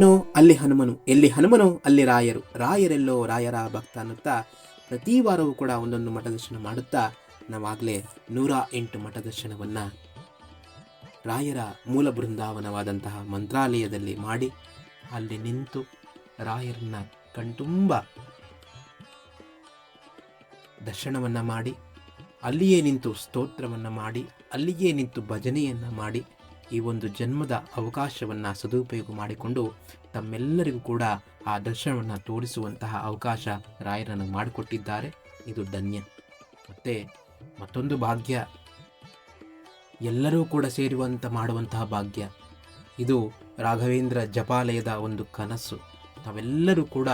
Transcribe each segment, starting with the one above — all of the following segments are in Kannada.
ನೋ, ಅಲ್ಲಿ ಹನುಮನು, ಎಲ್ಲಿ ಹನುಮನು, ಅಲ್ಲಿ ರಾಯರು. ರಾಯರೆಲ್ಲೋ ರಾಯರ ಭಕ್ತ ಅನ್ನುತ್ತಾ ಪ್ರತಿ ವಾರವೂ ಕೂಡ ಒಂದೊಂದು ಮಠ ದರ್ಶನ ಮಾಡುತ್ತಾ ನಾವಾಗಲೇ ನೂರ ಎಂಟು ಮಠ ದರ್ಶನವನ್ನು ರಾಯರ ಮೂಲ ಬೃಂದಾವನವಾದಂತಹ ಮಂತ್ರಾಲಯದಲ್ಲಿ ಮಾಡಿ ಅಲ್ಲಿ ನಿಂತು ರಾಯರನ್ನ ಕಣ್ತುಂಬ ದರ್ಶನವನ್ನು ಮಾಡಿ, ಅಲ್ಲಿಯೇ ನಿಂತು ಸ್ತೋತ್ರವನ್ನು ಮಾಡಿ, ಅಲ್ಲಿಯೇ ನಿಂತು ಭಜನೆಯನ್ನು ಮಾಡಿ ಈ ಒಂದು ಜನ್ಮದ ಅವಕಾಶವನ್ನು ಸದುಪಯೋಗ ಮಾಡಿಕೊಂಡು ತಮ್ಮೆಲ್ಲರಿಗೂ ಕೂಡ ಆ ದರ್ಶನವನ್ನು ತೋರಿಸುವಂತಹ ಅವಕಾಶ ರಾಯರನ್ನು ಮಾಡಿಕೊಟ್ಟಿದ್ದಾರೆ. ಇದು ಧನ್ಯ. ಮತ್ತು ಮತ್ತೊಂದು ಭಾಗ್ಯ. ಎಲ್ಲರೂ ಕೂಡ ಸೇರುವಂಥ ಮಾಡುವಂತಹ ಭಾಗ್ಯ. ಇದು ರಾಘವೇಂದ್ರ ಜಪಾಲಯದ ಒಂದು ಕನಸು. ತಾವೆಲ್ಲರೂ ಕೂಡ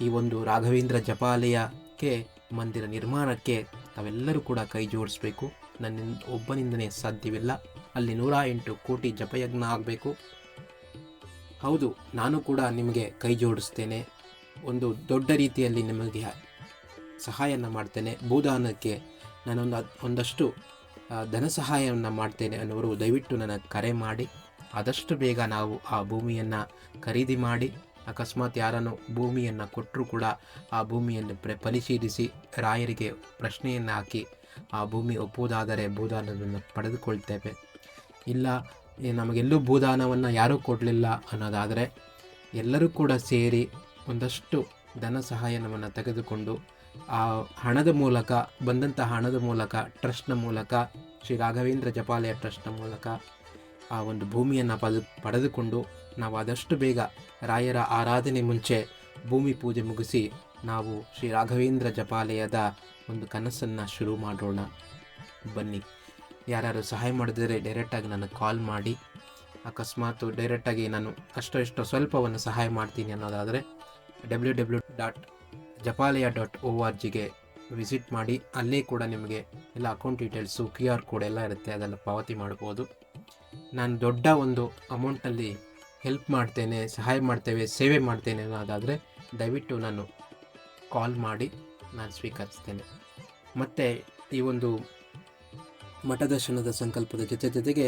ಈ ಒಂದು ರಾಘವೇಂದ್ರ ಜಪಾಲಯಕ್ಕೆ, ಮಂದಿರ ನಿರ್ಮಾಣಕ್ಕೆ ತಾವೆಲ್ಲರೂ ಕೂಡ ಕೈ ಜೋಡಿಸ್ಬೇಕು. ನನ್ನ ಒಬ್ಬನಿಂದನೇ ಸಾಧ್ಯವಿಲ್ಲ. ಅಲ್ಲಿ ನೂರ ಎಂಟು ಕೋಟಿ ಜಪಯಜ್ಞ ಆಗಬೇಕು. ಹೌದು, ನಾನು ಕೂಡ ನಿಮಗೆ ಕೈ ಜೋಡಿಸ್ತೇನೆ. ಒಂದು ದೊಡ್ಡ ರೀತಿಯಲ್ಲಿ ನಿಮಗೆ ಸಹಾಯನ ಮಾಡ್ತೇನೆ. ಭೂದಾನಕ್ಕೆ ನಾನೊಂದು, ಒಂದಷ್ಟು ಧನ ಸಹಾಯವನ್ನು ಮಾಡ್ತೇನೆ ಅನ್ನೋರು ದಯವಿಟ್ಟು ನನಗೆ ಕರೆ ಮಾಡಿ. ಆದಷ್ಟು ಬೇಗ ನಾವು ಆ ಭೂಮಿಯನ್ನು ಖರೀದಿ ಮಾಡಿ. ಅಕಸ್ಮಾತ್ ಯಾರನ್ನು ಭೂಮಿಯನ್ನು ಕೊಟ್ಟರೂ ಕೂಡ ಆ ಭೂಮಿಯನ್ನು ಪ್ರ, ಪರಿಶೀಲಿಸಿ ರಾಯರಿಗೆ ಪ್ರಶ್ನೆಯನ್ನು ಹಾಕಿ ಆ ಭೂಮಿ ಒಪ್ಪುವುದಾದರೆ ಭೂದಾನವನ್ನು ಪಡೆದುಕೊಳ್ತೇವೆ. ಇಲ್ಲ ನಮಗೆಲ್ಲೂ ಭೂದಾನವನ್ನು ಯಾರೂ ಕೊಡಲಿಲ್ಲ ಅನ್ನೋದಾದರೆ ಎಲ್ಲರೂ ಕೂಡ ಸೇರಿ ಒಂದಷ್ಟು ಧನ ಸಹಾಯನವನ್ನು ತೆಗೆದುಕೊಂಡು ಆ ಹಣದ ಮೂಲಕ, ಬಂದಂತಹ ಹಣದ ಮೂಲಕ ಟ್ರಸ್ಟ್ನ ಮೂಲಕ, ಶ್ರೀ ರಾಘವೇಂದ್ರ ಜಪಾಲಯ ಟ್ರಸ್ಟ್ನ ಮೂಲಕ ಆ ಒಂದು ಭೂಮಿಯನ್ನು ಪದ, ಪಡೆದುಕೊಂಡು ನಾವು ಆದಷ್ಟು ಬೇಗ ರಾಯರ ಆರಾಧನೆ ಮುಂಚೆ ಭೂಮಿ ಪೂಜೆ ಮುಗಿಸಿ ನಾವು ಶ್ರೀ ರಾಘವೇಂದ್ರ ಜಪಾಲಯದ ಒಂದು ಕನಸನ್ನು ಶುರು ಮಾಡೋಣ. ಬನ್ನಿ. ಯಾರ್ಯಾರು ಸಹಾಯ ಮಾಡಿದರೆ ಡೈರೆಕ್ಟಾಗಿ ನನಗೆ ಕಾಲ್ ಮಾಡಿ. ಅಕಸ್ಮಾತ್ ಡೈರೆಕ್ಟಾಗಿ ನಾನು ಅಷ್ಟೋ ಇಷ್ಟೋ ಸ್ವಲ್ಪವನ್ನು ಸಹಾಯ ಮಾಡ್ತೀನಿ ಅನ್ನೋದಾದರೆ W W dot Japalaya dot O R ಜಿಗೆ ವಿಸಿಟ್ ಮಾಡಿ. ಅಲ್ಲೇ ಕೂಡ ನಿಮಗೆ ಎಲ್ಲ account details Q R code ಎಲ್ಲ ಇರುತ್ತೆ ಅದೆಲ್ಲ ಪಾವತಿ ಮಾಡ್ಬೋದು. ನಾನು ದೊಡ್ಡ ಒಂದು ಅಮೌಂಟಲ್ಲಿ ಹೆಲ್ಪ್ ಮಾಡ್ತೇನೆ, ಸಹಾಯ ಮಾಡ್ತೇವೆ, ಸೇವೆ ಮಾಡ್ತೇನೆ ಅನ್ನೋದಾದರೆ ದಯವಿಟ್ಟು ನಾನು ಕಾಲ್ ಮಾಡಿ, ನಾನು ಸ್ವೀಕರಿಸ್ತೇನೆ. ಮತ್ತು ಈ ಒಂದು ಮಠದರ್ಶನದ ಸಂಕಲ್ಪದ ಜೊತೆ ಜೊತೆಗೆ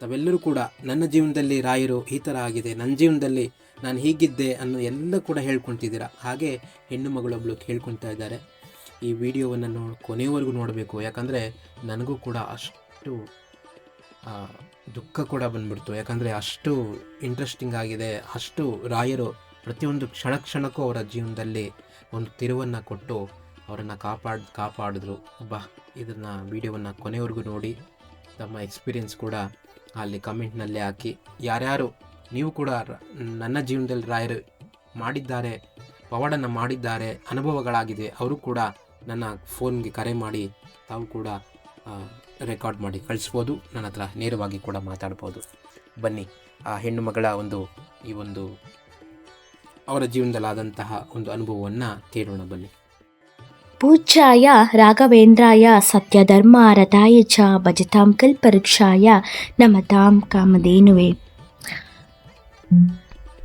ತಾವೆಲ್ಲರೂ ಕೂಡ ನನ್ನ ಜೀವನದಲ್ಲಿ ರಾಯರು ಈ ಥರ ಆಗಿದೆ, ನನ್ನ ಜೀವನದಲ್ಲಿ ನಾನು ಹೀಗಿದ್ದೆ ಅನ್ನೋ ಎಲ್ಲ ಕೂಡ ಹೇಳ್ಕೊತಿದ್ದೀರಾ? ಹಾಗೆ ಹೆಣ್ಣು ಮಗಳೊಬ್ಳು ಕೇಳ್ಕೊಳ್ತಾ ಇದ್ದಾರೆ. ಈ ವಿಡಿಯೋವನ್ನು ನೋ ಕೊನೆಯವರೆಗೂ ನೋಡಬೇಕು. ಯಾಕಂದರೆ ನನಗೂ ಕೂಡ ಅಷ್ಟು ದುಃಖ ಕೂಡ ಬಂದ್ಬಿಡ್ತು. ಯಾಕಂದರೆ ಅಷ್ಟು ಇಂಟ್ರೆಸ್ಟಿಂಗ್ ಆಗಿದೆ. ಅಷ್ಟು ರಾಯರು ಪ್ರತಿಯೊಂದು ಕ್ಷಣ ಕ್ಷಣಕ್ಕೂ ಅವರ ಜೀವನದಲ್ಲಿ ಒಂದು ತಿರುವನ್ನು ಕೊಟ್ಟು ಅವರನ್ನು ಕಾಪಾಡ್, ಕಾಪಾಡಿದ್ರು. ಬಾ ಇದನ್ನು ವೀಡಿಯೋವನ್ನು ಕೊನೆವರೆಗೂ ನೋಡಿ. ತಮ್ಮ ಎಕ್ಸ್ಪೀರಿಯನ್ಸ್ ಕೂಡ ಅಲ್ಲಿ ಕಮೆಂಟ್ನಲ್ಲಿ ಹಾಕಿ. ಯಾರ್ಯಾರು, ನೀವು ಕೂಡ ನನ್ನ ಜೀವನದಲ್ಲಿ ರಾಯರು ಮಾಡಿದ್ದಾರೆ, ಪವಾಡನ್ನು ಮಾಡಿದ್ದಾರೆ, ಅನುಭವಗಳಾಗಿದೆ, ಅವರು ಕೂಡ ನನ್ನ ಫೋನ್ಗೆ ಕರೆ ಮಾಡಿ, ತಾವು ಕೂಡ ರೆಕಾರ್ಡ್ ಮಾಡಿ ಕಳಿಸ್ಬೋದು. ನನ್ನ ಹತ್ರ ನೇರವಾಗಿ ಕೂಡ ಮಾತಾಡ್ಬೋದು. ಬನ್ನಿ, ಆ ಹೆಣ್ಣು ಮಗಳ ಒಂದು, ಈ ಒಂದು ಅವರ ಜೀವನದಲ್ಲಾದಂತಹ ಒಂದು ಅನುಭವವನ್ನು ಕೇಳೋಣ ಬನ್ನಿ. ಪೂಜ್ಯಾಯ ರಾಘವೇಂದ್ರಾಯ ಸತ್ಯಧರ್ಮ ರಥಾಯ ಚ ಭಜತಾಂ ಕಲ್ಪವೃಕ್ಷಾಯ ನಮತಾಂ ಕಾಮಧೇನುವೆ.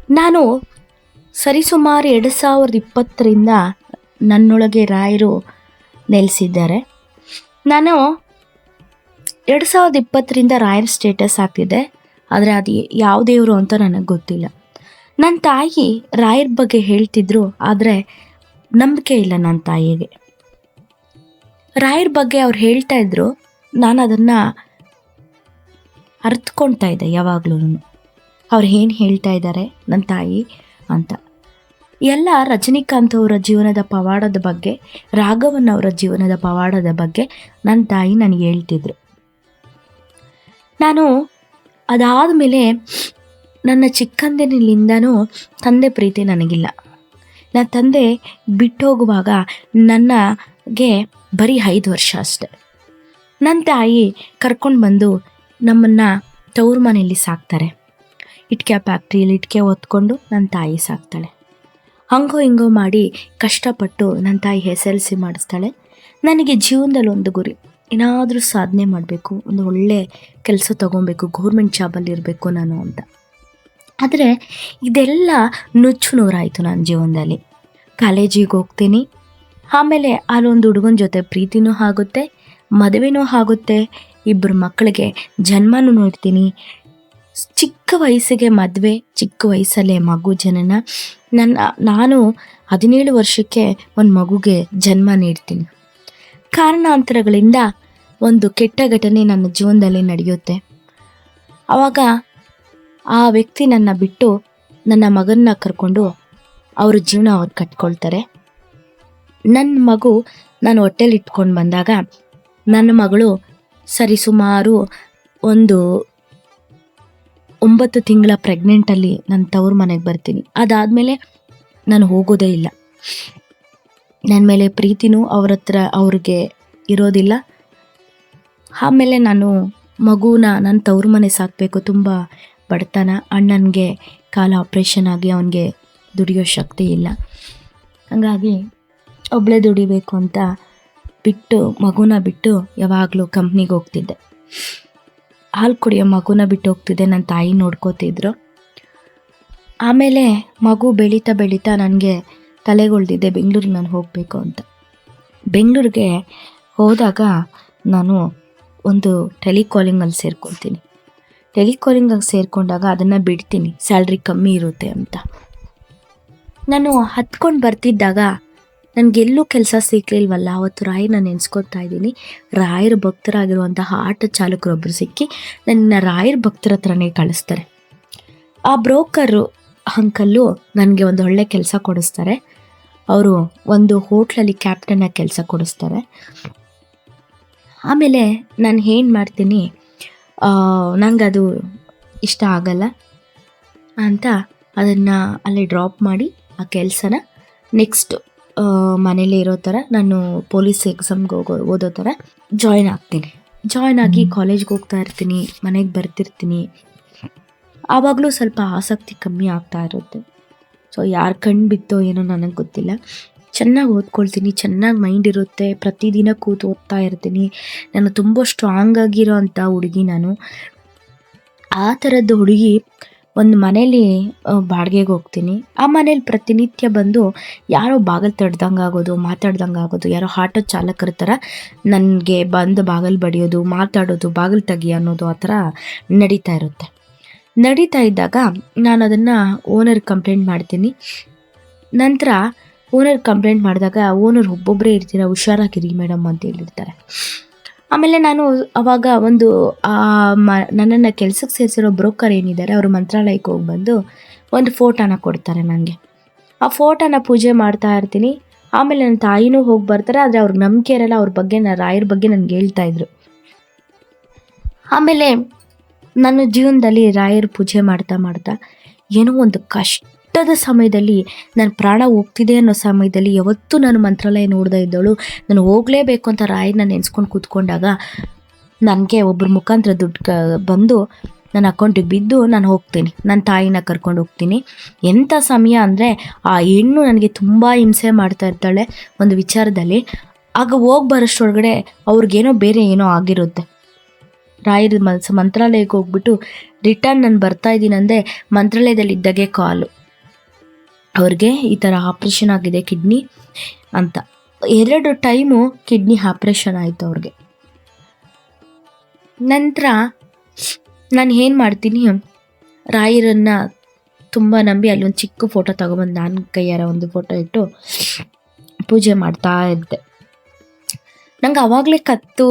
ನಾನು ಸರಿಸುಮಾರು ಎರಡು ಸಾವಿರದ ಇಪ್ಪತ್ತರಿಂದ ನನ್ನೊಳಗೆ ರಾಯರು ನೆಲೆಸಿದ್ದಾರೆ. ನಾನು ಎರಡು ಸಾವಿರದ ಇಪ್ಪತ್ತರಿಂದ ರಾಯರ್ ಸ್ಟೇಟಸ್ ಹಾಕಿದೆ ಆದರೆ ಅದು ಯಾವ ದೇವರು ಅಂತ ನನಗೆ ಗೊತ್ತಿಲ್ಲ. ನನ್ನ ತಾಯಿ ರಾಯರ್ ಬಗ್ಗೆ ಹೇಳ್ತಿದ್ರು, ಆದರೆ ನಂಬಿಕೆ ಇಲ್ಲ ನನ್ನ ತಾಯಿಗೆ. ರಾಯರ್ ಬಗ್ಗೆ ಅವ್ರು ಹೇಳ್ತಾ ಇದ್ರು, ನಾನು ಅದನ್ನು ಅರ್ಥಕೊಳ್ತಾ ಇದ್ದೆ ಯಾವಾಗಲೂ ಅವ್ರು ಏನು ಹೇಳ್ತಾ ಇದ್ದಾರೆ ನನ್ನ ತಾಯಿ ಅಂತ. ಎಲ್ಲ ರಜನಿಕಾಂತ್ ಅವರ ಜೀವನದ ಪವಾಡದ ಬಗ್ಗೆ, ರಾಘವನ್ ಅವರ ಜೀವನದ ಪವಾಡದ ಬಗ್ಗೆ ನನ್ನ ತಾಯಿ ನನಗೆ ಹೇಳ್ತಿದ್ರು. ನಾನು ಅದಾದ ಮೇಲೆ ನನ್ನ ಚಿಕ್ಕಂದಿನಿಂದನೂ ತಂದೆ ಪ್ರೀತಿ ನನಗಿಲ್ಲ. ನನ್ನ ತಂದೆ ಬಿಟ್ಟು ಹೋಗುವಾಗ ನನಗೆ ಬರೀ ಐದು ವರ್ಷ ಅಷ್ಟೆ. ನನ್ನ ತಾಯಿ ಕರ್ಕೊಂಡು ಬಂದು ನಮ್ಮನ್ನು ತವ್ರ ಮನೆಯಲ್ಲಿ ಸಾಕ್ತಾರೆ. ಇಟ್ಕೆ ಫ್ಯಾಕ್ಟ್ರಿಯಲ್ಲಿ ಇಟ್ಕೆ ಹೊತ್ಕೊಂಡು ನನ್ನ ತಾಯಿ ಸಾಕ್ತಾಳೆ. ಹಂಗೋ ಹಿಂಗೋ ಮಾಡಿ ಕಷ್ಟಪಟ್ಟು ನನ್ನ ತಾಯಿ ಎಸ್ ಎಲ್ ಸಿ ಮಾಡಿಸ್ತಾಳೆ. ನನಗೆ ಜೀವನದಲ್ಲಿ ಒಂದು ಗುರಿ, ಏನಾದರೂ ಸಾಧನೆ ಮಾಡಬೇಕು, ಒಂದು ಒಳ್ಳೆ ಕೆಲಸ ತೊಗೊಬೇಕು ಗೌರ್ಮೆಂಟ್ ಜಾಬಲ್ಲಿ ಇರಬೇಕು ನಾನು ಅಂತ. ಆದರೆ ಇದೆಲ್ಲ ನುಚ್ಚು ನೂರಾಯಿತು ನನ್ನ ಜೀವನದಲ್ಲಿ. ಕಾಲೇಜಿಗೆ ಹೋಗ್ತೀನಿ ಆಮೇಲೆ ಅಲ್ಲೊಂದು ಹುಡುಗನ ಜೊತೆ ಪ್ರೀತಿನೂ ಆಗುತ್ತೆ, ಮದುವೆನೂ ಆಗುತ್ತೆ. ಇಬ್ಬರು ಮಕ್ಕಳಿಗೆ ಜನ್ಮನೂ ನೋಡ್ತೀನಿ. ಚಿಕ್ಕ ವಯಸ್ಸಿಗೆ ಮದುವೆ, ಚಿಕ್ಕ ವಯಸ್ಸಲ್ಲೇ ಮಗು ಜನನ. ನನ್ನ, ನಾನು ಹದಿನೇಳು ವರ್ಷಕ್ಕೆ ಒಂದು ಮಗುಗೆ ಜನ್ಮ ನೀಡ್ತೀನಿ. ಕಾರಣಾಂತರಗಳಿಂದ ಒಂದು ಕೆಟ್ಟ ಘಟನೆ ನನ್ನ ಜೀವನದಲ್ಲಿ ನಡೆಯುತ್ತೆ. ಆವಾಗ ಆ ವ್ಯಕ್ತಿ ನನ್ನ ಬಿಟ್ಟು ನನ್ನ ಮಗನ್ನ ಕರ್ಕೊಂಡು ಅವ್ರ ಜೀವನ ಅವ್ರು ಕಟ್ಕೊಳ್ತಾರೆ. ನನ್ನ ಮಗು ನಾನು ಹೊಟ್ಟೆಲಿ ಇಟ್ಕೊಂಡು ಬಂದಾಗ ನನ್ನ ಮಗಳು ಸರಿಸುಮಾರು ಒಂದು ಒಂಬತ್ತು ತಿಂಗಳ ಪ್ರೆಗ್ನೆಂಟಲ್ಲಿ ನನ್ನ ತವ್ರ ಮನೆಗೆ ಬರ್ತೀನಿ. ಅದಾದಮೇಲೆ ನಾನು ಹೋಗೋದೇ ಇಲ್ಲ. ನನ್ನ ಮೇಲೆ ಪ್ರೀತಿನೂ ಅವ್ರ ಹತ್ರ ಅವ್ರಿಗೆ ಇರೋದಿಲ್ಲ. ಆಮೇಲೆ ನಾನು ಮಗುನ ನನ್ನ ತವ್ರ ಮನೆ ಸಾಕಬೇಕು ತುಂಬ ಬಡತನ. ಅಣ್ಣನಿಗೆ ಕಾಲ ಆಪ್ರೇಷನ್ ಆಗಿ ಅವನಿಗೆ ದುಡಿಯೋ ಶಕ್ತಿ ಇಲ್ಲ. ಹಾಗಾಗಿ ಒಬ್ಬಳೇ ದುಡಿಬೇಕು ಅಂತ ಬಿಟ್ಟು, ಮಗುನ ಬಿಟ್ಟು ಯಾವಾಗಲೂ ಕಂಪ್ನಿಗೆ ಹೋಗ್ತಿದ್ದೆ. ಹಾಲು ಕುಡಿಯೋ ಮಗುನ ಬಿಟ್ಟು ಹೋಗ್ತಿದ್ದೆ ನನ್ನ ತಾಯಿ ನೋಡ್ಕೋತಿದ್ರು. ಆಮೇಲೆ ಮಗು ಬೆಳೀತಾ ಬೆಳೀತಾ ನನಗೆ ತಲೆಗೊಳ್ದಿದ್ದೆ ಬೆಂಗಳೂರಿಗೆ ನಾನು ಹೋಗಬೇಕು ಅಂತ. ಬೆಂಗಳೂರಿಗೆ ಹೋದಾಗ ನಾನು ಒಂದು ಟೆಲಿಕಾಲಿಂಗಲ್ಲಿ ಸೇರ್ಕೊಳ್ತೀನಿ. ಟೆಲಿಕಾಲಿಂಗಾಗಿ ಸೇರಿಕೊಂಡಾಗ ಅದನ್ನು ಬಿಡ್ತೀನಿ, ಸ್ಯಾಲ್ರಿ ಕಮ್ಮಿ ಇರುತ್ತೆ ಅಂತ. ನಾನು ಹತ್ಕೊಂಡು ಬರ್ತಿದ್ದಾಗ ನನಗೆಲ್ಲೂ ಕೆಲಸ ಸಿಕ್ಕಲಿಲ್ವಲ್ಲ ಅವತ್ತು ರಾಯನ ನೆನೆಸ್ಕೊತಾ ಇದ್ದೀನಿ. ರಾಯರ ಭಕ್ತರಾಗಿರುವಂತಹ ಆಟೋ ಚಾಲಕರೊಬ್ಬರು ಸಿಕ್ಕಿ ನನ್ನ ರಾಯರ ಭಕ್ತರ ಹತ್ರನೇ ಕಳಿಸ್ತಾರೆ. ಆ ಬ್ರೋಕರು, ಅಂಕಲ್ಲು ನನಗೆ ಒಂದು ಒಳ್ಳೆ ಕೆಲಸ ಕೊಡಿಸ್ತಾರೆ. ಅವರು ಒಂದು ಹೋಟ್ಲಲ್ಲಿ ಕ್ಯಾಪ್ಟನ್ನ ಕೆಲಸ ಕೊಡಿಸ್ತಾರೆ. ಆಮೇಲೆ ನಾನು ಏನು ಮಾಡ್ತೀನಿ? ನಂಗೆ ಅದು ಇಷ್ಟ ಆಗಲ್ಲ ಅಂತ ಅದನ್ನು ಅಲ್ಲಿ ಡ್ರಾಪ್ ಮಾಡಿ ಆ ಕೆಲಸನ ನೆಕ್ಸ್ಟ್ ಮನೇಲಿ ಇರೋ ಥರ ನಾನು ಪೊಲೀಸ್ ಎಕ್ಸಾಮ್ಗೆ ಹೋಗೋ ಓದೋ ಥರ ಜಾಯ್ನ್ ಆಗ್ತೀನಿ. ಜಾಯ್ನ್ ಆಗಿ ಕಾಲೇಜ್ಗೆ ಹೋಗ್ತಾ ಇರ್ತೀನಿ ಮನೆಗೆ ಬರ್ತಿರ್ತೀನಿ. ಆವಾಗಲೂ ಸ್ವಲ್ಪ ಆಸಕ್ತಿ ಕಮ್ಮಿ ಆಗ್ತಾ ಇರುತ್ತೆ. ಸೊ ಯಾರು ಕಣ್ಣು ಬಿತ್ತೋ ಏನೋ ನನಗೆ ಗೊತ್ತಿಲ್ಲ. ಚೆನ್ನಾಗಿ ಓದ್ಕೊಳ್ತೀನಿ ಚೆನ್ನಾಗಿ ಮೈಂಡ್ ಇರುತ್ತೆ. ಪ್ರತಿದಿನ ಕೂತು ಓದ್ತಾ ಇರ್ತೀನಿ. ನಾನು ತುಂಬ ಸ್ಟ್ರಾಂಗ್ ಆಗಿರೋ ಅಂಥ ಹುಡುಗಿ ನಾನು. ಆ ಥರದ್ದು ಹುಡುಗಿ ಒಂದು ಮನೇಲಿ ಬಾಡಿಗೆಗೆ ಹೋಗ್ತೀನಿ. ಆ ಮನೇಲಿ ಪ್ರತಿನಿತ್ಯ ಬಂದು ಯಾರೋ ಬಾಗಿಲು ತಡ್ದಂಗೆ ಆಗೋದು, ಮಾತಾಡ್ದಂಗೆ ಆಗೋದು, ಯಾರೋ ಆಟೋ ಚಾಲಕರ ಥರ ನನಗೆ ಬಂದು ಬಾಗಿಲು ಬಡಿಯೋದು, ಮಾತಾಡೋದು, ಬಾಗಿಲು ತೆಗಿ ಅನ್ನೋದು ಆ ಥರ ನಡೀತಾ ಇರುತ್ತೆ. ನಡೀತಾ ಇದ್ದಾಗ ನಾನು ಅದನ್ನು ಓನರ್ ಕಂಪ್ಲೇಂಟ್ ಮಾಡ್ತೀನಿ. ನಂತರ ಓನರ್ ಕಂಪ್ಲೇಂಟ್ ಮಾಡಿದಾಗ ಓನರ್ ಒಬ್ಬೊಬ್ಬರೇ ಇರ್ತೀರ, ಹುಷಾರಾಗಿರಿ ಮೇಡಮ್ ಅಂತ ಹೇಳಿರ್ತಾರೆ. ಆಮೇಲೆ ನಾನು ಅವಾಗ ಒಂದು ಮ, ನನ್ನನ್ನು ಕೆಲಸಕ್ಕೆ ಸೇರಿಸಿರೋ ಬ್ರೋಕರ್ ಏನಿದ್ದಾರೆ ಅವರು ಮಂತ್ರಾಲಯಕ್ಕೆ ಹೋಗಿ ಬಂದು ಒಂದು ಫೋಟೋನ ಕೊಡ್ತಾರೆ ನನಗೆ ಆ ಫೋಟೋನ ಪೂಜೆ ಮಾಡ್ತಾ ಇರ್ತೀನಿ. ಆಮೇಲೆ ನನ್ನ ತಾಯಿನೂ ಹೋಗಿ ಬರ್ತಾರೆ, ಆದರೆ ಅವ್ರ ನಂಬಿಕೆ ಇರಲ್ಲ, ಅವ್ರ ಬಗ್ಗೆ ನಾನು, ರಾಯರ ಬಗ್ಗೆ ನನಗೆ ಹೇಳ್ತಾ ಇದ್ರು. ಆಮೇಲೆ ನನ್ನ ಜೀವನದಲ್ಲಿ ರಾಯರ ಪೂಜೆ ಮಾಡ್ತಾ ಮಾಡ್ತಾ ಏನೋ ಒಂದು ಕಷ್ಟದ ಸಮಯದಲ್ಲಿ ನನ್ನ ಪ್ರಾಣ ಹೋಗ್ತಿದೆ ಅನ್ನೋ ಸಮಯದಲ್ಲಿ ಯಾವತ್ತೂ ನಾನು ಮಂತ್ರಾಲಯ ನೋಡ್ದಾ ಇದ್ದವಳು ನಾನು ಹೋಗಲೇಬೇಕು ಅಂತ ರಾಯನ್ನ ನೆನೆಸ್ಕೊಂಡು ಕೂತ್ಕೊಂಡಾಗ ನನಗೆ ಒಬ್ಬರ ಮುಖಾಂತರ ದುಡ್ಡು ಬಂದು ನನ್ನ ಅಕೌಂಟಿಗೆ ಬಿದ್ದು ನಾನು ಹೋಗ್ತೀನಿ. ನನ್ನ ತಾಯಿನ ಕರ್ಕೊಂಡು ಹೋಗ್ತೀನಿ. ಎಂಥ ಸಮಯ ಅಂದರೆ ಆ ಹೆಣ್ಣು ನನಗೆ ತುಂಬ ಹಿಂಸೆ ಮಾಡ್ತಾ ಇರ್ತಾಳೆ ಒಂದು ವಿಚಾರದಲ್ಲಿ. ಆಗ ಹೋಗಿ ಬರೋಷ್ಟೊಳಗಡೆ ಅವ್ರಿಗೇನೋ ಬೇರೆ ಏನೋ ಆಗಿರುತ್ತೆ. ರಾಯರ ಮಂತ್ರಾಲಯಕ್ಕೆ ಹೋಗ್ಬಿಟ್ಟು ರಿಟರ್ನ್ ನಾನು ಬರ್ತಾ ಇದ್ದೀನಂದೆ ಮಂತ್ರಾಲಯದಲ್ಲಿ ಇದ್ದಾಗೆ ಕಾಲು. ಅವ್ರಿಗೆ ಈ ಥರ ಆಪ್ರೇಷನ್ ಆಗಿದೆ ಕಿಡ್ನಿ ಅಂತ. ಎರಡು ಟೈಮು ಕಿಡ್ನಿ ಆಪ್ರೇಷನ್ ಆಯಿತು ಅವ್ರಿಗೆ. ನಂತರ ನಾನು ಏನು ಮಾಡ್ತೀನಿ? ರಾಯರನ್ನು ತುಂಬ ನಂಬಿ ಅಲ್ಲೊಂದು ಚಿಕ್ಕ ಫೋಟೋ ತೊಗೊಬಂದು ನಾನು ಕೈಯಾರ ಒಂದು ಫೋಟೋ ಇಟ್ಟು ಪೂಜೆ ಮಾಡ್ತಾ ಇದ್ದೆ. ನಂಗೆ ಆವಾಗಲೇ ಕತ್ತು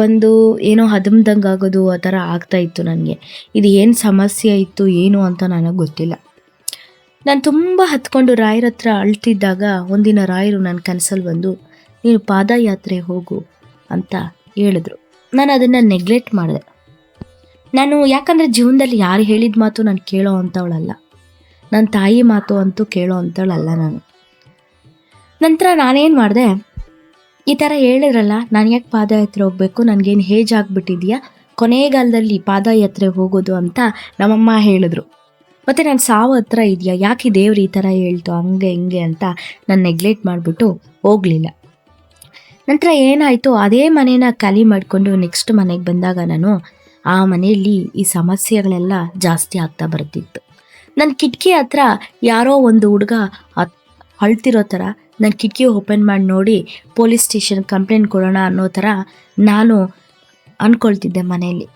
ಬಂದು ಏನೋ ಹದಮ್ದಂಗೆ ಆಗೋದು ಆ ಥರ ಆಗ್ತಾಯಿತ್ತು ನನಗೆ ಇದು ಏನು ಸಮಸ್ಯೆ ಇತ್ತು, ಏನು ಅಂತ ನನಗೆ ಗೊತ್ತಿಲ್ಲ. ನಾನು ತುಂಬ ಹತ್ಕೊಂಡು ರಾಯರ ಹತ್ರ ಅಳ್ತಿದ್ದಾಗ ಒಂದಿನ ರಾಯರು ನನ್ನ ಕನಸಲ್ಲಿ ಬಂದು, ನೀನು ಪಾದಯಾತ್ರೆ ಹೋಗು ಅಂತ ಹೇಳಿದ್ರು. ನಾನು ಅದನ್ನು ನೆಗ್ಲೆಕ್ಟ್ ಮಾಡಿದೆ. ನಾನು ಯಾಕಂದರೆ ಜೀವನದಲ್ಲಿ ಯಾರು ಹೇಳಿದ ಮಾತು ನಾನು ಕೇಳೋ ಅಂಥವಳಲ್ಲ. ನನ್ನ ತಾಯಿ ಮಾತು ಅಂತೂ ಕೇಳೋ ಅಂಥವಳಲ್ಲ ನಾನು. ನಂತರ ನಾನೇನು ಮಾಡಿದೆ, ಈ ಥರ ಹೇಳಿದ್ರಲ್ಲ, ನಾನು ಯಾಕೆ ಪಾದಯಾತ್ರೆ ಹೋಗಬೇಕು? ನನಗೇನು ಹೇಜ್ ಆಗಿಬಿಟ್ಟಿದೆಯಾ ಕೊನೆಗಾಲದಲ್ಲಿ ಪಾದಯಾತ್ರೆ ಹೋಗೋದು ಅಂತ ನಮ್ಮಮ್ಮ ಹೇಳಿದ್ರು. ಮತ್ತು ನಾನು ಸಾವು ಹತ್ರ ಇದೆಯಾ? ಯಾಕೆ ದೇವ್ರು ಈ ಥರ ಹೇಳ್ತು? ಹಂಗೆ ಹಿಂಗೆ ಅಂತ ನಾನು ನೆಗ್ಲೆಕ್ಟ್ ಮಾಡಿಬಿಟ್ಟು ಹೋಗಲಿಲ್ಲ. ನಂತರ ಏನಾಯಿತು? ಅದೇ ಮನೇನ ಖಾಲಿ ಮಾಡಿಕೊಂಡು ನೆಕ್ಸ್ಟ್ ಮನೆಗೆ ಬಂದಾಗ ನಾನು ಆ ಮನೆಯಲ್ಲಿ ಈ ಸಮಸ್ಯೆಗಳೆಲ್ಲ ಜಾಸ್ತಿ ಆಗ್ತಾ ಬರ್ತಿತ್ತು. ನನ್ನ ಕಿಟಕಿ ಹತ್ರ ಯಾರೋ ಒಂದು ಹುಡುಗ ಅಳ್ತಿರೋ ಥರ ನನ್ನ ಕಿಟಕಿ ಓಪನ್ ಮಾಡಿ ನೋಡಿ ಪೊಲೀಸ್ ಸ್ಟೇಷನ್ ಕಂಪ್ಲೇಂಟ್ ಕೊಡೋಣ ಅನ್ನೋ ಥರ ನಾನು ಅಂದ್ಕೊಳ್ತಿದ್ದೆ ಮನೆಯಲ್ಲಿ.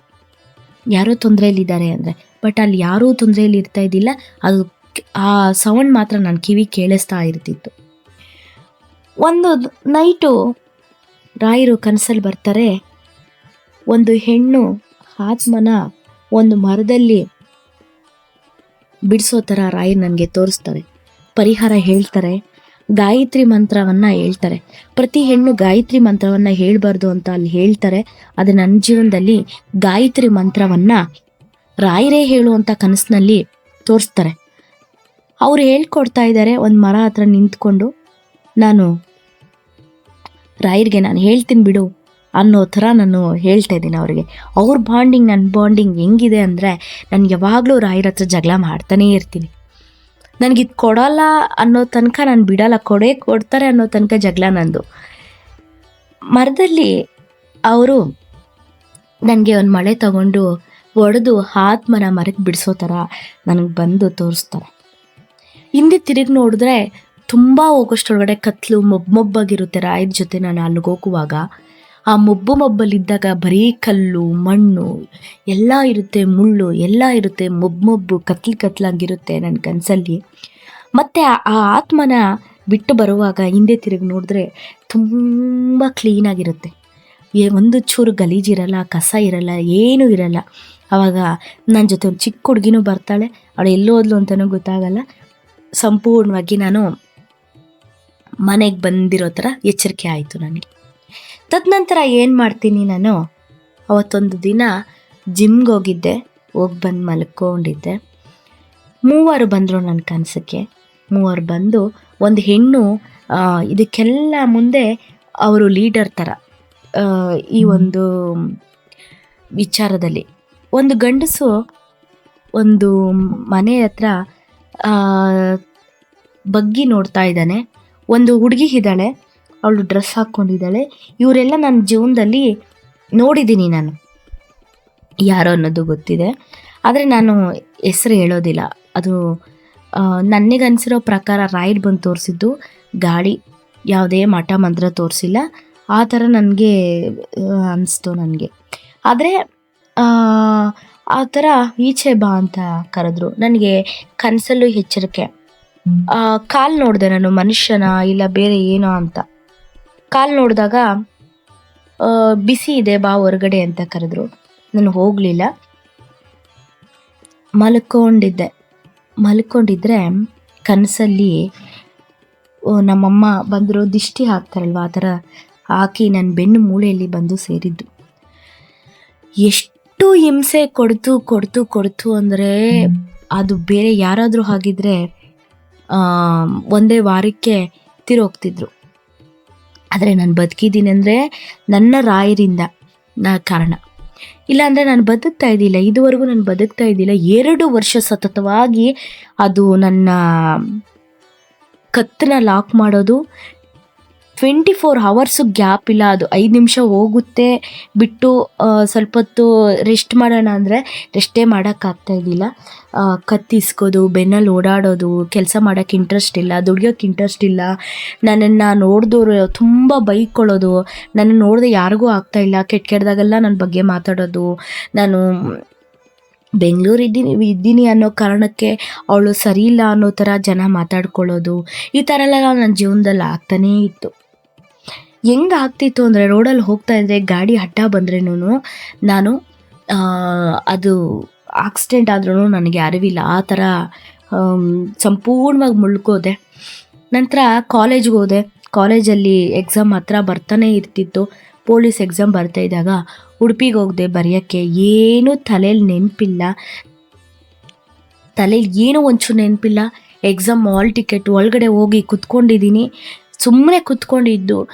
ಯಾರೋ ತೊಂದರೆಯಲ್ಲಿದ್ದಾರೆ ಅಂದರೆ ಬಟ್ ಅಲ್ಲಿ ಯಾರೂ ತೊಂದರೆಯಲ್ಲಿ ಇರ್ತಾ ಇದ್ದಿಲ್ಲ. ಅದು ಆ ಸೌಂಡ್ ಮಾತ್ರ ನನ್ನ ಕಿವಿ ಕೇಳಿಸ್ತಾ ಇರ್ತಿತ್ತು. ಒಂದು ನೈಟು ರಾಯರು ಕನಸಲ್ಲಿ ಬರ್ತಾರೆ. ಒಂದು ಹೆಣ್ಣು ಆತ್ಮನ ಒಂದು ಮರದಲ್ಲಿ ಬಿಡಿಸೋ ಥರ ರಾಯರು ನನಗೆ ತೋರಿಸ್ತಾರೆ. ಪರಿಹಾರ ಹೇಳ್ತಾರೆ. ಗಾಯತ್ರಿ ಮಂತ್ರವನ್ನು ಹೇಳ್ತಾರೆ. ಪ್ರತಿ ಹೆಣ್ಣು ಗಾಯತ್ರಿ ಮಂತ್ರವನ್ನು ಹೇಳಬಾರ್ದು ಅಂತ ಅಲ್ಲಿ ಹೇಳ್ತಾರೆ. ಅದು ನನ್ನ ಜೀವನದಲ್ಲಿ ಗಾಯತ್ರಿ ಮಂತ್ರವನ್ನು ರಾಯರೇ ಹೇಳುವಂಥ ಕನಸಿನಲ್ಲಿ ತೋರಿಸ್ತಾರೆ. ಅವ್ರು ಹೇಳ್ಕೊಡ್ತಾ ಇದ್ದಾರೆ ಒಂದು ಮರ ಹತ್ರ ನಿಂತ್ಕೊಂಡು. ನಾನು ರಾಯರಿಗೆ ನಾನು ಹೇಳ್ತೀನಿ ಬಿಡು ಅನ್ನೋ ಥರ ನಾನು ಹೇಳ್ತಾ ಇದ್ದೀನಿ ಅವರಿಗೆ. ಅವ್ರ ಬಾಂಡಿಂಗ್ ನನ್ನ ಬಾಂಡಿಂಗ್ ಹೆಂಗಿದೆ ಅಂದರೆ ನಾನು ಯಾವಾಗಲೂ ರಾಯರ ಹತ್ರ ಜಗಳ ಮಾಡ್ತಾನೇ ಇರ್ತೀನಿ. ನನಗಿದು ಕೊಡಲ್ಲ ಅನ್ನೋ ತನಕ ನಾನು ಬಿಡೋಲ್ಲ, ಕೊಡೇ ಕೊಡ್ತಾರೆ ಅನ್ನೋ ತನಕ ಜಗಳ ನಂದು. ಮರದಲ್ಲಿ ಅವರು ನನಗೆ ಒಂದು ಮಳೆ ತಗೊಂಡು ಒಡೆದು ಆತ್ಮನ ಮರಕ್ಕೆ ಬಿಡಿಸೋ ಥರ ನನಗೆ ಬಂದು ತೋರಿಸ್ತಾರೆ. ಹಿಂದೆ ತಿರುಗಿ ನೋಡಿದ್ರೆ ತುಂಬ ಹೋಗೋಷ್ಟೊಳಗಡೆ ಕತ್ಲು, ಮೊಬ್, ಮೊಬ್ಬಾಗಿರುತ್ತೆ ರಾಯದ ಜೊತೆ ನಾನು ಅಲ್ಲಿಗೆ ಹೋಗುವಾಗ. ಆ ಮೊಬ್ಬು ಮೊಬ್ಬಲ್ಲಿದ್ದಾಗ ಬರೀ ಕಲ್ಲು, ಮಣ್ಣು ಎಲ್ಲ ಇರುತ್ತೆ, ಮುಳ್ಳು ಎಲ್ಲ ಇರುತ್ತೆ ಮೊಬ್ಬು ಮೊಬ್ಬು ಕತ್ಲು, ಕತ್ಲಾಗಿರುತ್ತೆ ನನ್ನ ಕನಸಲ್ಲಿ. ಮತ್ತು ಆ ಆತ್ಮನ ಬಿಟ್ಟು ಬರುವಾಗ ಹಿಂದೆ ತಿರುಗಿ ನೋಡಿದ್ರೆ ತುಂಬ ಕ್ಲೀನಾಗಿರುತ್ತೆ ಒಂದು ಚೂರು ಗಲೀಜಿರಲ್ಲ ಕಸ ಇರಲ್ಲ, ಏನೂ ಇರಲ್ಲ. ಆವಾಗ ನನ್ನ ಜೊತೆ ಒಂದು ಚಿಕ್ಕ ಹುಡುಗಿನೂ ಬರ್ತಾಳೆ. ಅವಳು ಎಲ್ಲೋದ್ಲು ಅಂತಲೂ ಗೊತ್ತಾಗಲ್ಲ. ಸಂಪೂರ್ಣವಾಗಿ ನಾನು ಮನೆಗೆ ಬಂದಿರೋ ಥರ ಎಚ್ಚರಿಕೆ ಆಯಿತು ನನಗೆ. ತದನಂತರ ಏನು ಮಾಡ್ತೀನಿ ನಾನು? ಅವತ್ತೊಂದು ದಿನ ಜಿಮ್ಗೆ ಹೋಗಿದ್ದೆ. ಹೋಗಿ ಬಂದು ಮಲ್ಕೊಂಡಿದ್ದೆ. ಮೂವರು ಬಂದರು ನನ್ನ ಕನಸಕ್ಕೆ. ಮೂವರು ಬಂದು ಒಂದು ಹೆಣ್ಣು ಇದಕ್ಕೆಲ್ಲ ಮುಂದೆ ಅವರು ಲೀಡರ್ ಥರ ಈ ಒಂದು ವಿಚಾರದಲ್ಲಿ ಒಂದು ಗಂಡಸು ಒಂದು ಮನೆ ಹತ್ರ ಬಗ್ಗಿ ನೋಡ್ತಾ ಇದ್ದಾನೆ. ಒಂದು ಹುಡುಗಿ ಇದ್ದಾಳೆ. ಅವಳು ಡ್ರೆಸ್ ಹಾಕ್ಕೊಂಡಿದ್ದಾಳೆ ಇವರೆಲ್ಲ ನನ್ನ ಜೀವನದಲ್ಲಿ ನೋಡಿದ್ದೀನಿ ನಾನು. ಯಾರು ಅನ್ನೋದು ಗೊತ್ತಿದೆ. ಆದರೆ ನಾನು ಹೆಸರು ಹೇಳೋದಿಲ್ಲ. ಅದು ನನಗೆ ನನಗನ್ಸಿರೋ ಪ್ರಕಾರ ರೈಡ್ ಬಂದು ತೋರಿಸಿದ್ದು. ಗಾಳಿ ಯಾವುದೇ ಮಠ ಮಂತ್ರ ತೋರಿಸಿಲ್ಲ. ಆ ಥರ ನನಗೆ ಅನಿಸ್ತು ನನಗೆ. ಆದರೆ ಆ ಥರ ಈಚೆ ಬಾ ಅಂತ ಕರೆದ್ರು. ನನಗೆ ಕನಸಲ್ಲೂ ಎಚ್ಚರಿಕೆ. ಕಾಲು ನೋಡಿದೆ ನಾನು ಮನುಷ್ಯನ ಇಲ್ಲ ಬೇರೆ ಏನೋ ಅಂತ. ಕಾಲು ನೋಡಿದಾಗ ಬಿಸಿ ಇದೆ, ಬಾ ಹೊರಗಡೆ ಅಂತ ಕರೆದ್ರು. ನಾನು ಹೋಗಲಿಲ್ಲ. ಮಲ್ಕೊಂಡಿದ್ದೆ. ಮಲ್ಕೊಂಡಿದ್ರೆ ಕನಸಲ್ಲಿ ನಮ್ಮಮ್ಮ ಬಂದರು, ದಿಷ್ಟಿ ಹಾಕ್ತಾರಲ್ವ, ಆ ಥರ ಹಾಕಿ ನನ್ನ ಬೆನ್ನು ಮೂಳೆಯಲ್ಲಿ ಬಂದು ಸೇರಿದ್ದು. ಎಷ್ಟು ಹಿಂಸೆ ಕೊಡ್ತು ಕೊಡ್ತು ಕೊಡ್ತು ಅಂದರೆ ಅದು ಬೇರೆ ಯಾರಾದರೂ ಹಾಗಿದ್ರೆ ಒಂದೇ ವಾರಕ್ಕೆ ತಿರೋಗ್ತಿದ್ರು. ಆದರೆ ನಾನು ಬದುಕಿದ್ದೀನಿ ಅಂದರೆ ನನ್ನ ರಾಯರಿಂದ ನಾ ಕಾರಣ. ಇಲ್ಲಾಂದರೆ ನಾನು ಬದುಕ್ತಾ ಇದ್ದಿಲ್ಲ, ಇದುವರೆಗೂ ನಾನು ಬದುಕ್ತಾ ಇದ್ದಿಲ್ಲ, ಎರಡು ವರ್ಷ ಸತತವಾಗಿ ಅದು ನನ್ನ ಕತ್ತನ್ನ ಲಾಕ್ ಮಾಡೋದು ಟ್ವೆಂಟಿ ಫೋರ್ ಅವರ್ಸು ಗ್ಯಾಪ್ ಇಲ್ಲ. ಅದು ಐದು ನಿಮಿಷ ಹೋಗುತ್ತೆ. ಬಿಟ್ಟು ಸ್ವಲ್ಪ ಹೊತ್ತು ರೆಸ್ಟ್ ಮಾಡೋಣ ಅಂದರೆ ರೆಸ್ಟೇ ಮಾಡೋಕ್ಕಾಗ್ತಾ ಇದ್ದಿಲ್ಲ ಕತ್ತಿಸ್ಕೊದು ಕತ್ತಿಸ್ಕೋದು ಬೆನ್ನಲ್ಲಿ ಓಡಾಡೋದು, ಕೆಲಸ ಮಾಡೋಕ್ಕೆ ಇಂಟ್ರೆಸ್ಟ್ ಇಲ್ಲ ದುಡಿಯೋಕ್ಕೆ ಇಂಟ್ರೆಸ್ಟ್ ಇಲ್ಲ. ನನ್ನನ್ನು ನೋಡಿದವರು ತುಂಬ ಬೈಕೊಳ್ಳೋದು. ನನ್ನ ನೋಡಿದೆ ಯಾರಿಗೂ ಆಗ್ತಾ ಇಲ್ಲ. ಕೆಟ್ಟ ಕೆಟ್ಟದಾಗೆಲ್ಲ ನನ್ನ ಬಗ್ಗೆ ಮಾತಾಡೋದು. ನಾನು ಬೆಂಗಳೂರು ಇದ್ದೀನಿ ಇದ್ದೀನಿ ಅನ್ನೋ ಕಾರಣಕ್ಕೆ ಅವಳು ಸರಿ ಇಲ್ಲ ಅನ್ನೋ ಥರ ಜನ ಮಾತಾಡ್ಕೊಳ್ಳೋದು. ಈ ಥರ ಎಲ್ಲ ನನ್ನ ಜೀವನದಲ್ಲಿ ಆಗ್ತಾನೇ ಇತ್ತು. ಹೆಂಗೆ ಆಗ್ತಿತ್ತು ಅಂದರೆ ರೋಡಲ್ಲಿ ಹೋಗ್ತಾ ಇದ್ದರೆ ಗಾಡಿ ಅಡ್ಡ ಬಂದ್ರೂ ನಾನು ಅದು ಆಕ್ಸಿಡೆಂಟ್ ಆದ್ರೂ ನನಗೆ ಅರಿವಿಲ್ಲ. ಆ ಥರ ಸಂಪೂರ್ಣವಾಗಿ ಮುಳ್ಕೋದೆ. ನಂತರ ಕಾಲೇಜ್ಗೆ ಹೋದೆ. ಕಾಲೇಜಲ್ಲಿ ಎಕ್ಸಾಮ್ ಹತ್ರ ಬರ್ತಾನೆ ಇರ್ತಿತ್ತು. ಪೊಲೀಸ್ ಎಕ್ಸಾಮ್ ಬರ್ತಾ ಇದ್ದಾಗ ಉಡುಪಿಗೆ ಹೋಗದೆ ಬರೆಯೋಕ್ಕೆ. ಏನೂ ತಲೆಯಲ್ಲಿ ನೆನಪಿಲ್ಲ. ತಲೆಯಲ್ಲಿ ಏನೂ ಒಂಚೂರು ನೆನಪಿಲ್ಲ. ಎಕ್ಸಾಮ್ ಆಲ್ ಟಿಕೆಟ್ ಒಳಗಡೆ ಹೋಗಿ ಕುತ್ಕೊಂಡಿದ್ದೀನಿ. ಸುಮ್ಮನೆ ಕುತ್ಕೊಂಡಿದ್ದು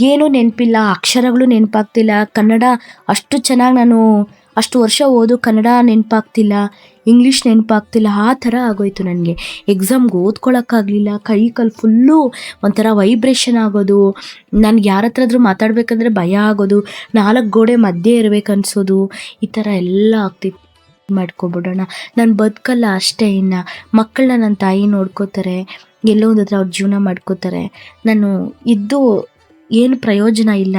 ಏನೂ ನೆನಪಿಲ್ಲ, ಅಕ್ಷರಗಳು ನೆನಪಾಗ್ತಿಲ್ಲ, ಕನ್ನಡ ಅಷ್ಟು ಚೆನ್ನಾಗಿ ನಾನು ಅಷ್ಟು ವರ್ಷ ಓದು ಕನ್ನಡ ನೆನಪಾಗ್ತಿಲ್ಲ, ಇಂಗ್ಲೀಷ್ ನೆನಪಾಗ್ತಿಲ್ಲ, ಆ ಥರ ಆಗೋಯ್ತು ನನಗೆ. ಎಕ್ಸಾಮ್ಗೆ ಓದ್ಕೊಳಕ್ಕಾಗಲಿಲ್ಲ, ಕೈ ಕಾಲು ಫುಲ್ಲು ಒಂಥರ ವೈಬ್ರೇಷನ್ ಆಗೋದು, ನನಗೆ ಯಾರ ಹತ್ರ ಆದರೂ ಮಾತಾಡಬೇಕಂದ್ರೆ ಭಯ ಆಗೋದು, ನಾಲ್ಕು ಗೋಡೆ ಮಧ್ಯೆ ಇರ್ಬೇಕು ಅನ್ಸೋದು ಈ ಥರ ಎಲ್ಲ ಆಗ್ತಿತ್ತು. ಮಾಡ್ಕೊಬಿಡೋಣ. ನಾನು ಬದುಕಲ್ಲ ಅಷ್ಟೇ ಇನ್ನು. ಮಕ್ಕಳನ್ನ ನನ್ನ ತಾಯಿ ನೋಡ್ಕೋತಾರೆ. ಎಲ್ಲೋ ಒಂದು ಅವ್ರ ಜೀವನ ಮಾಡ್ಕೋತಾರೆ. ನಾನು ಇದ್ದು ಏನು ಪ್ರಯೋಜನ ಇಲ್ಲ,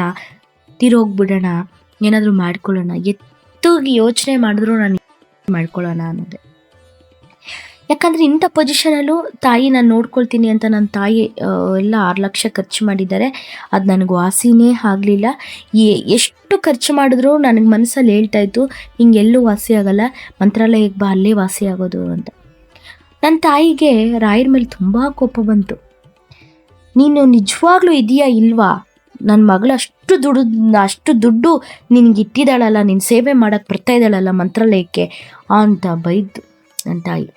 ತೀರೋಗ್ಬಿಡೋಣ, ಏನಾದರೂ ಮಾಡ್ಕೊಳ್ಳೋಣ, ಎತ್ತುಗಿ ಯೋಚನೆ ಮಾಡಿದ್ರು ನಾನು ಮಾಡ್ಕೊಳ್ಳೋಣ ಅನ್ನೋದೇ. ಯಾಕಂದರೆ ಇಂಥ ಪೊಸಿಷನಲ್ಲೂ ತಾಯಿ ನಾನು ನೋಡ್ಕೊಳ್ತೀನಿ ಅಂತ ನನ್ನ ತಾಯಿ ಎಲ್ಲ ಆರು ಲಕ್ಷ ಖರ್ಚು ಮಾಡಿದ್ದಾರೆ. ಅದು ನನಗೆ ವಾಸಿನೇ ಆಗಲಿಲ್ಲ. ಎಷ್ಟು ಖರ್ಚು ಮಾಡಿದ್ರು ನನಗೆ ಮನಸ್ಸಲ್ಲಿ ಹೇಳ್ತಾ ಇತ್ತು ಹಿಂಗೆಲ್ಲೂ ವಾಸಿ ಆಗಲ್ಲ ಮಂತ್ರಾಲಯಕ್ಕೆ ಬಾ, ಅಲ್ಲೇ ವಾಸಿ ಆಗೋದು ಅಂತ. ನನ್ನ ತಾಯಿಗೆ ರಾಯರ ಮೇಲೆ ತುಂಬ ಕೋಪ ಬಂತು. ನೀನು ನಿಜವಾಗ್ಲೂ ಇದೆಯಾ ಇಲ್ವಾ? ನನ್ನ ಮಗಳು ಅಷ್ಟು ದುಡ್ಡು ಅಷ್ಟು ದುಡ್ಡು ನಿನಗೆ ಇಟ್ಟಿದ್ದಾಳಲ್ಲ ನಿನ್ನ ಸೇವೆ ಮಾಡೋಕ್ಕೆ ಬರ್ತಾ ಇದ್ದಾಳಲ್ಲ ಮಂತ್ರಾಲಯಕ್ಕೆ ಅಂತ ಬೈದು ನನ್ನ ತಾಯಿ.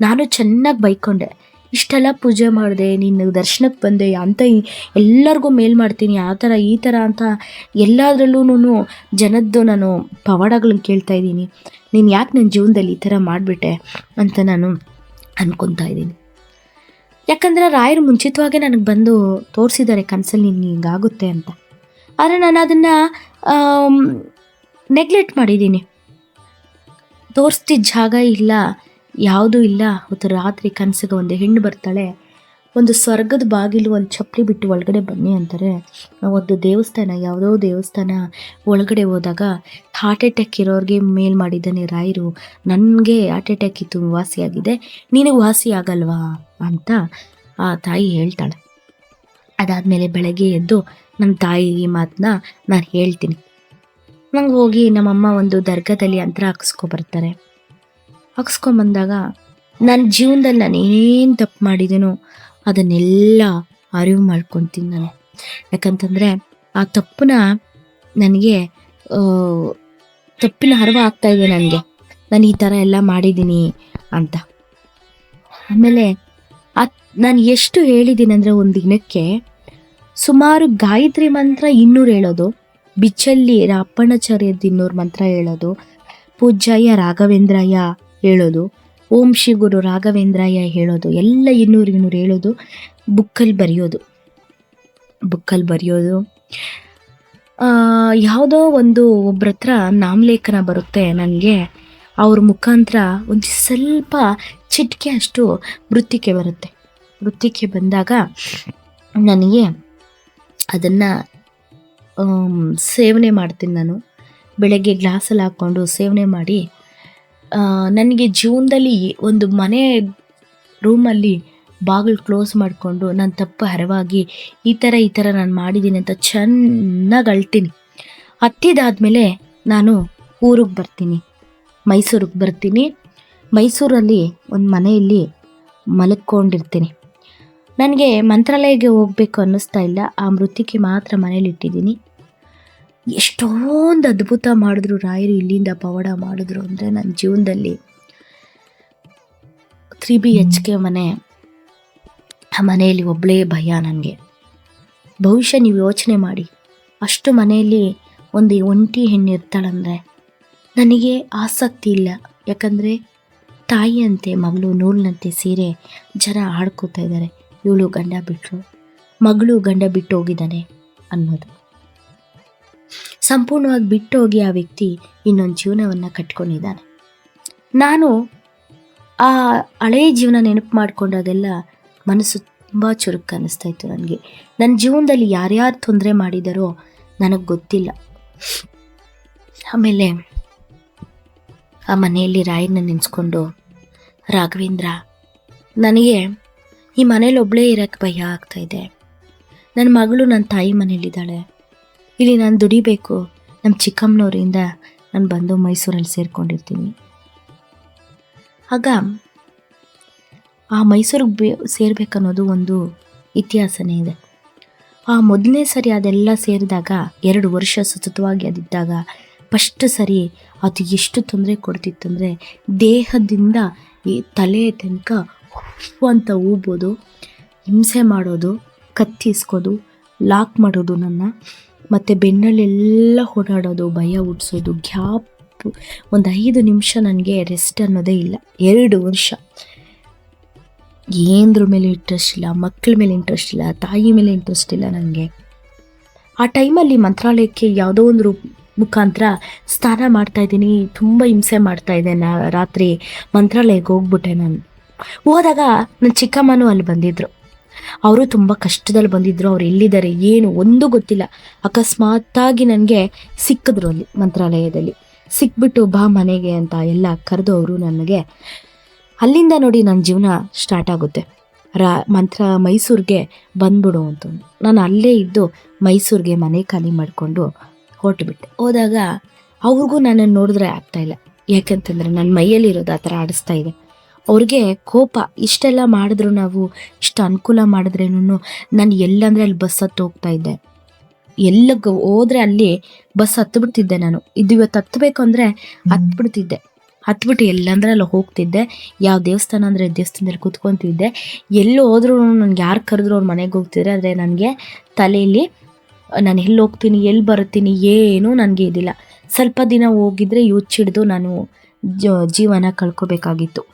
ನಾನು ಚೆನ್ನಾಗಿ ಬೈಕೊಂಡೆ. ಇಷ್ಟೆಲ್ಲ ಪೂಜೆ ಮಾಡಿದೆ, ನಿನ್ನ ದರ್ಶನಕ್ಕೆ ಬಂದೆ, ಅಂತ ಎಲ್ಲರಿಗೂ ಮೇಲ್ ಮಾಡ್ತೀನಿ, ಆ ಥರ, ಈ ಥರ ಅಂತ ಎಲ್ಲದರಲ್ಲೂ ಜನದ್ದು ನಾನು ಪವಾಡಗಳನ್ನ ಕೇಳ್ತಾ ಇದ್ದೀನಿ. ನೀನು ಯಾಕೆ ನನ್ನ ಜೀವನದಲ್ಲಿ ಈ ಥರ ಮಾಡಿಬಿಟ್ಟೆ ಅಂತ ನಾನು ಅನ್ಕೊತಾ ಇದ್ದೀನಿ. ಯಾಕಂದರೆ ರಾಯರು ಮುಂಚಿತವಾಗಿ ನನಗೆ ಬಂದು ತೋರಿಸಿದ್ದಾರೆ, ಕನಸಲ್ಲಿ ನಿನ್ಗೆ ಹಿಂಗಾಗುತ್ತೆ ಅಂತ. ಆದರೆ ನಾನು ಅದನ್ನು ನೆಗ್ಲೆಕ್ಟ್ ಮಾಡಿದ್ದೀನಿ. ತೋರಿಸ್ತಿದ್ದ ಜಾಗ ಇಲ್ಲ, ಯಾವುದೂ ಇಲ್ಲ. ಹೊತ್ತು ರಾತ್ರಿ ಕನಸಿಗೆ ಒಂದು ಹೆಣ್ಣು ಬರ್ತಾಳೆ ಒಂದು ಸ್ವರ್ಗದ ಬಾಗಿಲು ಒಂದು ಚಪ್ಪಲಿ ಬಿಟ್ಟು ಒಳಗಡೆ ಬನ್ನಿ ಅಂತಾರೆ ಒಂದು ದೇವಸ್ಥಾನ, ಯಾವುದೋ ದೇವಸ್ಥಾನ ಒಳಗಡೆ ಹೋದಾಗ ಹಾರ್ಟ್ ಅಟ್ಯಾಕ್ ಇರೋರಿಗೆ ಮೇಲ್ ಮಾಡಿದ್ದಾನೆ ರಾಯರು, ನನಗೆ ಹಾರ್ಟ್ ಅಟ್ಯಾಕ್ ಇತ್ತು ವಾಸಿಯಾಗಿದೆ ನೀನು ವಾಸಿ ಆಗಲ್ವಾ? ಅಂತ ಆ ತಾಯಿ ಹೇಳ್ತಾಳೆ. ಅದಾದಮೇಲೆ ಬೆಳಗ್ಗೆ ಎದ್ದು ನಮ್ಮ ತಾಯಿ ಮಾತನ್ನ ನಾನು ಹೇಳ್ತೀನಿ. ನಂಗೆ ಹೋಗಿ ನಮ್ಮಮ್ಮ ಒಂದು ದರ್ಗಾದಲ್ಲಿ ಅಂತರ ಹಾಕಿಸ್ಕೊಬರ್ತಾರೆ ಹಾಕ್ಸ್ಕೊಂಬಂದಾಗ ನನ್ನ ಜೀವನದಲ್ಲಿ ನಾನು ಏನು ತಪ್ಪು ಮಾಡಿದ್ದೀನೋ ಅದನ್ನೆಲ್ಲ ಅರಿವು ಮಾಡ್ಕೊತೀನಿ ನಾನು. ಯಾಕಂತಂದರೆ ಆ ತಪ್ಪನ್ನ ನನಗೆ ತಪ್ಪಿನ ಅರಿವು ಆಗ್ತಾ ಇದೆ ನನಗೆ. ನಾನು ಈ ಥರ ಎಲ್ಲ ಮಾಡಿದ್ದೀನಿ ಅಂತ. ಆಮೇಲೆ ಆ, ನಾನು ಎಷ್ಟು ಹೇಳಿದ್ದೀನಿ ಅಂದರೆ ಒಂದು ದಿನಕ್ಕೆ ಸುಮಾರು ಗಾಯತ್ರಿ ಮಂತ್ರ ಇನ್ನೂರು ಹೇಳೋದು ಬಿಚ್ಚಲ್ಲಿ ಅಪ್ಪಣಾಚಾರ್ಯದ ಇನ್ನೂರು ಮಂತ್ರ ಹೇಳೋದು ಪೂಜ್ಯಾಯ ರಾಘವೇಂದ್ರಯ್ಯ ಹೇಳೋದು ಓಂ ಶ್ರೀ ಗುರು ರಾಘವೇಂದ್ರಾಯ ಹೇಳೋದು, ಎಲ್ಲ ಇನ್ನೂರು ಇನ್ನೂರು ಹೇಳೋದು ಬುಕ್ಕಲ್ಲಿ ಬರೆಯೋದು. ಬುಕ್ಕಲ್ಲಿ ಬರೆಯೋದು. ಯಾವುದೋ ಒಂದು ಒಬ್ಬರ ಹತ್ರ ನಾಮಲೇಖನ ಬರುತ್ತೆ ನನಗೆ ಅವ್ರ ಮುಖಾಂತರ ಒಂದು ಸ್ವಲ್ಪ ಚಿಟಿಕೆ ಅಷ್ಟು ವೃತ್ತಿಕೆ ಬರುತ್ತೆ. ವೃತ್ತಿಕೆ ಬಂದಾಗ ನನಗೆ ಅದನ್ನು ಸೇವನೆ ಮಾಡ್ತೀನಿ ನಾನು. ಬೆಳಗ್ಗೆ ಗ್ಲಾಸಲ್ಲಿ ಹಾಕ್ಕೊಂಡು ಸೇವನೆ ಮಾಡಿ ನನಗೆ ಜೀವನದಲ್ಲಿ ಒಂದು ಮನೆ ರೂಮಲ್ಲಿ ಬಾಗಿಲು ಕ್ಲೋಸ್ ಮಾಡಿಕೊಂಡು ನಾನು ತಪ್ಪು ಹರವಾಗಿ ಈ ಥರ ಈ ಥರ ನಾನು ಮಾಡಿದ್ದೀನಿ ಅಂತ ಚೆನ್ನಾಗಿ ಅಳ್ತೀನಿ. ಹತ್ತಿದಾದ್ಮೇಲೆ ನಾನು ಊರಿಗೆ ಬರ್ತೀನಿ. ಮೈಸೂರಿಗೆ ಬರ್ತೀನಿ. ಮೈಸೂರಲ್ಲಿ ಒಂದು ಮನೆಯಲ್ಲಿ ಮಲಕ್ಕೊಂಡಿರ್ತೀನಿ ನನಗೆ ಮಂತ್ರಾಲಯಕ್ಕೆ ಹೋಗಬೇಕು ಅನ್ನಿಸ್ತಾ ಇಲ್ಲ. ಆ ಮೃತ್ತಿಕೆ ಮಾತ್ರ ಮನೇಲಿ ಇಟ್ಟಿದ್ದೀನಿ ಎಷ್ಟೊಂದು ಅದ್ಭುತ ಮಾಡಿದ್ರು ರಾಯರು, ಇಲ್ಲಿಂದ ಪವಾಡ ಮಾಡಿದ್ರು ಅಂದರೆ ನನ್ನ ಜೀವನದಲ್ಲಿ. ತ್ರೀ ಬಿ ಎಚ್ ಕೆ ಮನೆ, ಆ ಮನೆಯಲ್ಲಿ ಒಬ್ಬಳೇ ಭಯ ನನಗೆ. ಬಹುಶಃ ನೀವು ಯೋಚನೆ ಮಾಡಿ. ಅಷ್ಟು ಮನೆಯಲ್ಲಿ ಒಂದು ಒಂಟಿ ಹೆಣ್ಣು ಇರ್ತಾಳಂದರೆ ನನಗೆ ಆಸಕ್ತಿ ಇಲ್ಲ. ಯಾಕಂದರೆ ತಾಯಿಯಂತೆ ಮಗಳು ನೂಲಿನಂತೆ ಸೀರೆ ಜನ ಆಡ್ಕೋತಾ ಇದ್ದಾರೆ. ಇವಳು ಗಂಡ ಬಿಟ್ಟರು ಮಗಳು ಗಂಡ ಬಿಟ್ಟು ಹೋಗಿದ್ದಾನೆ ಅನ್ನೋದು. ಸಂಪೂರ್ಣವಾಗಿ ಬಿಟ್ಟು ಹೋಗಿ ಆ ವ್ಯಕ್ತಿ ಇನ್ನೊಂದು ಜೀವನವನ್ನು ಕಟ್ಕೊಂಡಿದ್ದಾನೆ. ನಾನು ಆ ಹಳೆಯ ಜೀವನ ನೆನಪು ಮಾಡಿಕೊಂಡಾಗೆಲ್ಲ ಮನಸ್ಸು ತುಂಬ ಚುರುಕು ಅನ್ನಿಸ್ತಾ ಇತ್ತು ನನಗೆ. ನನ್ನ ಜೀವನದಲ್ಲಿ ಯಾರ್ಯಾರು ತೊಂದರೆ ಮಾಡಿದಾರೋ ನನಗೆ ಗೊತ್ತಿಲ್ಲ. ಆಮೇಲೆ ಆ ಮನೆಯಲ್ಲಿ ರಾಯನ್ನ ನೆನೆಸ್ಕೊಂಡು, ರಾಘವೇಂದ್ರ, ನನಗೆ ಈ ಮನೇಲಿ ಒಬ್ಬಳೇ ಇರೋಕ್ಕೆ ಭಯ ಆಗ್ತಾಯಿದೆ ನನ್ನ ಮಗಳು ನನ್ನ ತಾಯಿ ಮನೇಲಿದ್ದಾಳೆ ಇಲ್ಲಿ ನಾನು ದುಡಿಬೇಕು. ನಮ್ಮ ಚಿಕ್ಕಮ್ಮನವರಿಂದ ನಾನು ಬಂದು ಮೈಸೂರಲ್ಲಿ ಸೇರಿಕೊಂಡಿರ್ತೀನಿ. ಆಗ ಆ ಮೈಸೂರಿಗೆ ಬೇ, ಸೇರ್ಬೇಕನ್ನೋದು ಒಂದು ಇತಿಹಾಸನೇ ಇದೆ. ಆ ಮೊದಲನೇ ಸರಿ ಅದೆಲ್ಲ ಸೇರಿದಾಗ, ಎರಡು ವರ್ಷ ಸತತವಾಗಿ ಅದಿದ್ದಾಗ, ಫಸ್ಟ್ ಸರಿ ಅದು ಎಷ್ಟು ತೊಂದರೆ ಕೊಡ್ತಿತ್ತಂದರೆ ದೇಹದಿಂದ ಈ ತಲೆ ತನಕ ಹೂ ಅಂತ ಊಬೋದು, ಹಿಂಸೆ ಮಾಡೋದು ಕತ್ತಿಸ್ಕೋದು ಲಾಕ್ ಮಾಡೋದು ನನ್ನ ಮತ್ತು ಬೆನ್ನಲ್ಲೆಲ್ಲ ಓಡಾಡೋದು, ಭಯ ಹುಟ್ಟಿಸೋದು ಗ್ಯಾಪ್ ಒಂದು ಐದು ನಿಮಿಷ ನನಗೆ ರೆಸ್ಟ್ ಅನ್ನೋದೇ ಇಲ್ಲ. ಎರಡು ವರ್ಷ. ಏನದ್ರ ಮೇಲೆ ಇಂಟ್ರೆಸ್ಟ್ ಇಲ್ಲ ಮಕ್ಕಳ ಮೇಲೆ ಇಂಟ್ರೆಸ್ಟ್ ಇಲ್ಲ, ತಾಯಿ ಮೇಲೆ ಇಂಟ್ರೆಸ್ಟ್ ಇಲ್ಲ ನನಗೆ ಆ ಟೈಮಲ್ಲಿ ಮಂತ್ರಾಲಯಕ್ಕೆ ಯಾವುದೋ ಒಂದು ರೂಪ ಮುಖಾಂತರ ಸ್ನಾನ ಮಾಡ್ತಾಯಿದ್ದೀನಿ ತುಂಬ ಹಿಂಸೆ ಮಾಡ್ತಾಯಿದ್ದೆ ನಾ ರಾತ್ರಿ ಮಂತ್ರಾಲಯಕ್ಕೆ ಹೋಗ್ಬಿಟ್ಟೆ ನಾನು. ಹೋದಾಗ ನನ್ನ ಚಿಕ್ಕಮ್ಮನೂ ಅಲ್ಲಿ ಬಂದಿದ್ದರು ಅವರು ತುಂಬ ಕಷ್ಟದಲ್ಲಿ ಬಂದಿದ್ದರು ಅವ್ರು ಎಲ್ಲಿದ್ದಾರೆ, ಏನು, ಒಂದು ಗೊತ್ತಿಲ್ಲ. ಅಕಸ್ಮಾತ್ತಾಗಿ ನನಗೆ ಸಿಕ್ಕಿದ್ರು ಅಲ್ಲಿ ಮಂತ್ರಾಲಯದಲ್ಲಿ. ಸಿಕ್ಬಿಟ್ಟು ಬಾ ಮನೆಗೆ ಅಂತ ಎಲ್ಲ ಕರೆದು ಅವರು ನನಗೆ, ಅಲ್ಲಿಂದ ನೋಡಿ ನನ್ನ ಜೀವನ ಸ್ಟಾರ್ಟ್ ಆಗುತ್ತೆ. ರಾ, ಮಂತ್ರ ಮೈಸೂರಿಗೆ ಬಂದ್ಬಿಡು ಅಂತ. ನಾನು ಅಲ್ಲೇ ಇದ್ದು ಮೈಸೂರಿಗೆ ಮನೆ ಖಾಲಿ ಮಾಡಿಕೊಂಡು ಹೊರಟುಬಿಟ್ಟೆ. ಹೋದಾಗ ಅವ್ರಿಗೂ ನನ್ನನ್ನು ನೋಡಿದ್ರೆ ಆಗ್ತಾಯಿಲ್ಲ ಯಾಕಂತಂದರೆ ನನ್ನ ಮೈಯಲ್ಲಿರೋದು ಆ ಥರ ಆಡಿಸ್ತಾ ಇದೆ. ಅವ್ರಿಗೆ ಕೋಪ ಇಷ್ಟೆಲ್ಲ ಮಾಡಿದ್ರು ನಾವು ಇಷ್ಟು ಅನುಕೂಲ ಮಾಡಿದ್ರೇನು ನಾನು ಎಲ್ಲಂದ್ರೆ ಅಲ್ಲಿ ಬಸ್ ಹತ್ತು ಹೋಗ್ತಾ ಇದ್ದೆ. ಎಲ್ಲ ಹೋದ್ರೆ ಅಲ್ಲಿ ಬಸ್ ಹತ್ಬಿಡ್ತಿದ್ದೆ ನಾನು. ಇದು ಇವತ್ತು ಹತ್ತಬೇಕು ಅಂದರೆ ಹತ್ಬಿಡ್ತಿದ್ದೆ ಹತ್ಬಿಟ್ಟು ಎಲ್ಲಂದ್ರೆ ಅಲ್ಲಿ ಹೋಗ್ತಿದ್ದೆ. ಯಾವ ದೇವಸ್ಥಾನ ಅಂದರೆ ದೇವಸ್ಥಾನದಲ್ಲಿ ಕುತ್ಕೊತಿದ್ದೆ. ಎಲ್ಲಿ ಹೋದ್ರೂ ನನಗೆ ಯಾರು ಕರೆದ್ರು ಅವ್ರ ಮನೆಗೆ ಹೋಗ್ತಿದ್ರೆ ಆದರೆ ನನಗೆ ತಲೆಯಲ್ಲಿ ನಾನು ಎಲ್ಲಿ ಹೋಗ್ತೀನಿ ಎಲ್ಲಿ ಬರ್ತೀನಿ ಏನೂ ನನಗೆ ಇದಿಲ್ಲ. ಸ್ವಲ್ಪ ದಿನ ಹೋಗಿದ್ರೆ ಯೋಚಿಡ್ದು ನಾನು ಜ- ಜೀವನ ಕಳ್ಕೊಬೇಕಾಗಿತ್ತು.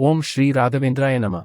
ಓಂ ಶ್ರೀ ರಾಘವೇಂದ್ರಾಯ ನಮಃ